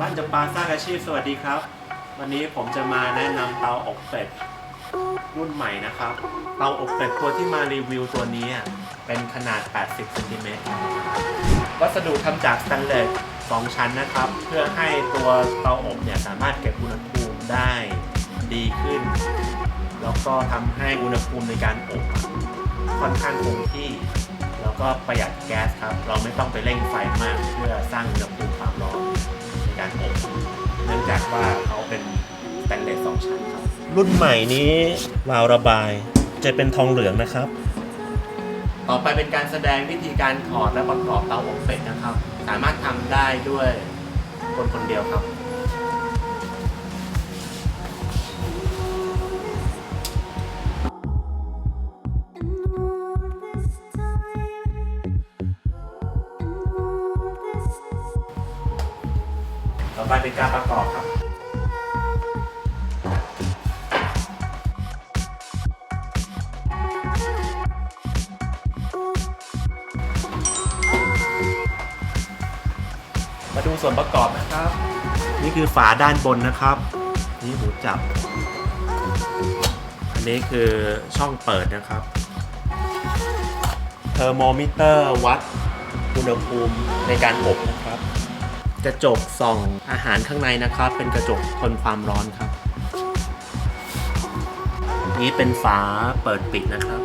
บ้านจำปาสร้างอาชีพสวัสดีครับ วันนี้ผมจะมาแนะนำเตาอบเป็ดรุ่นใหม่นะครับ เตาอบเป็ดตัวที่มารีวิวตัวนี้เป็นขนาด 80เซนติเมตรวัสดุทำจากสแตนเลส2ชั้นนะครับ เพื่อให้ตัวเตาอบเนี่ยสามารถเก็บอุณหภูมิได้ดีขึ้น แล้วก็ทำให้อุณหภูมิในการอบค่อนข้างคงที่ แล้วก็ประหยัดแก๊สครับ เราไม่ต้องไปเร่งไฟมากเพื่อสร้างอุณหภูมิความ องจากว่าเขาเป็นสแตนเลสสองชั้นครับ รุ่นใหม่นี้วาล์วระบายจะเป็นทองเหลืองนะครับ ต่อไปเป็นการแสดงวิธีการถอดและประกอบเตาอบเป็ดนะครับ สามารถทำได้ด้วยคนคนเดียวครับ ต่อไปเป็นการประกอบครับมาดูส่วนประกอบนะครับ นี่คือฝาด้านบนนะครับ นี่หูจับ อันนี้คือช่องเปิดนะครับ เทอร์โมมิเตอร์วัดอุณหภูมิในการอบนะครับ กระจกส่องอาหารข้างในนะครับ เป็นกระจกทนความร้อนครับ นี่เป็นฝาเปิดปิดนะครับ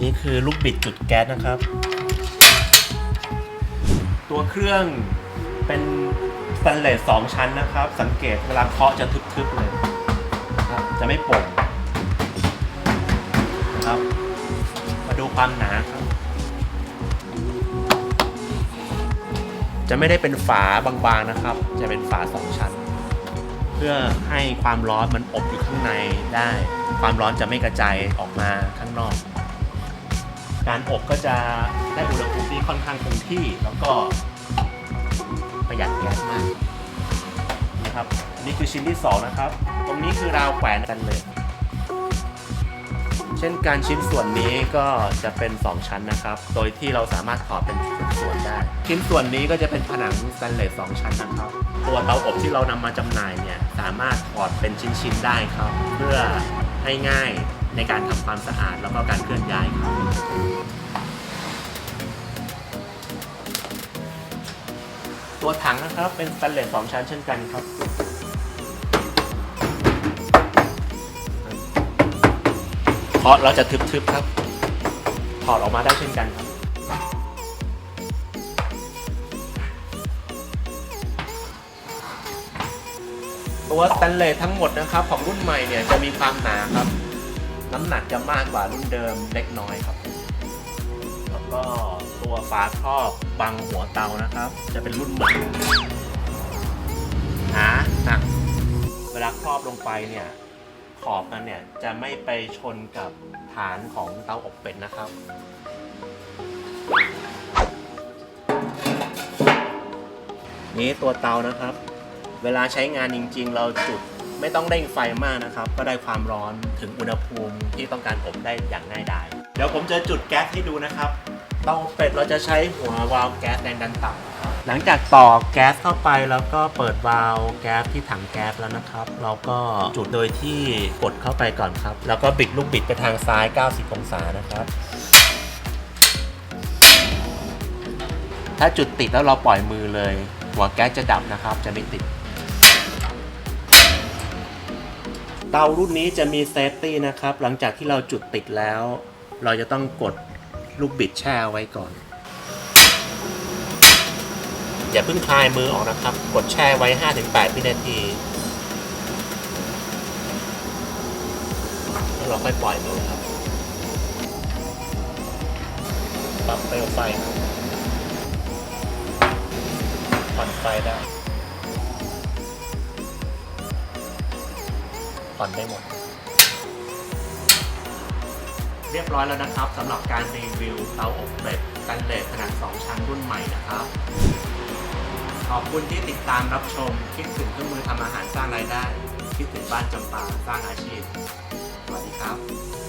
นี่คือลูกบิดจุดแก๊สนะครับ ตัวเครื่องเป็นสแตนเลสสองชั้นนะครับ สังเกตเวลาเคาะจะทึบๆเลยจะไม่โป่งนะครับ มาดูความหนาครับ จะไม่ได้เป็นฝาบางๆนะครับ จะเป็นฝาสองชั้น เพื่อให้ความร้อนมันอบอยู่ข้างในได้ ความร้อนจะไม่กระจายออกมาข้างนอก การอบก็จะได้อุณหภูมิที่ค่อนข้างคงที่แล้วก็ประหยัดแก๊สมากนะครับนนี่คือชิ้นที่ 2 นะครับ ตรงนี้คือราวแขวนกันเลย เช่นการชิ้นส่วนนี้ก็จะเป็น 2 ชั้นนะครับ โดยที่เราสามารถถอดเป็นส่วนๆได้ ชิ้นส่วนนี้ก็จะเป็นผนังสแตนเลส2ชั้นนะครับ ตัวเตาอบที่เรานำมาจำหน่ายเนี่ยสามารถถอดเป็นชิ้นๆได้ครับ เพื่อให้ง่ายในการทำความสะอาดแล้วก็การเคลื่อนย้ายครับตัวถังนะครับเป็นสแตนเลส2ชั้นเช่นกันครับาะเราจะทึบๆครับ ถอดออกมาได้เช่นกันครับ ตัวสแตนเลสทั้งหมดนะครับ ของรุ่นใหม่เนี่ยจะมีความหนาครับ น้ำหนักจะมากกว่ารุ่นเดิมเล็กน้อยครับ แล้วก็ตัวฝาครอบบังหัวเตานะครับ จะเป็นรุ่นใหม่หนาหนักเวลาครอบลงไปเนี่ย ขอบมันเนี่ยจะไม่ไปชนกับฐานของเตาอบเป็ดนะครับ นี้ตัวเตานะครับ เวลาใช้งานจริง ๆ เราจุดไม่ต้องเร่งไฟมากนะครับ ก็ได้ความร้อนถึงอุณหภูมิที่ต้องการอบได้อย่างง่ายดาย เดี๋ยวผมจะจุดแก๊สให้ดูนะครับ เตาเป็ดเราจะใช้หัววาล์วแก๊สแรงดันต่ำ หลังจากต่อแก๊สเข้าไปแล้วก็เปิดวาล์วแก๊สที่ถังแก๊สแล้วนะครับ เราก็จุดโดยที่กดเข้าไปก่อนครับ แล้วก็บิดลูกบิดไปทางซ้าย 90 องศานะครับ ถ้าจุดติดแล้วเราปล่อยมือเลย หัวแก๊สจะดับนะครับ จะไม่ติดเตารุ่นนี้จะมีเซฟตี้นะครับ หลังจากที่เราจุดติดแล้ว เราจะต้องกดลูกบิดแช่ไว้ก่อน อย่าเพิ่งคลายมือออกนะครับ กดแช่ไว้ 5-8วินาทีแล้วเราค่อยปล่อยมือครับปรับเปลวไฟครับผ่อนไฟได้ผ่อนได้หมด เรียบร้อยแล้วนะครับสำหรับการรีวิวเตาอบเป็ดสแตนเลสขนาด 2 ชั้นรุ่นใหม่นะครับ ขอบคุณที่ติดตามรับชม คิดถึงเครื่องมือทำอาหารสร้างรายได้ คิดถึงบ้านจำปาสร้างอาชีพ สวัสดีครับ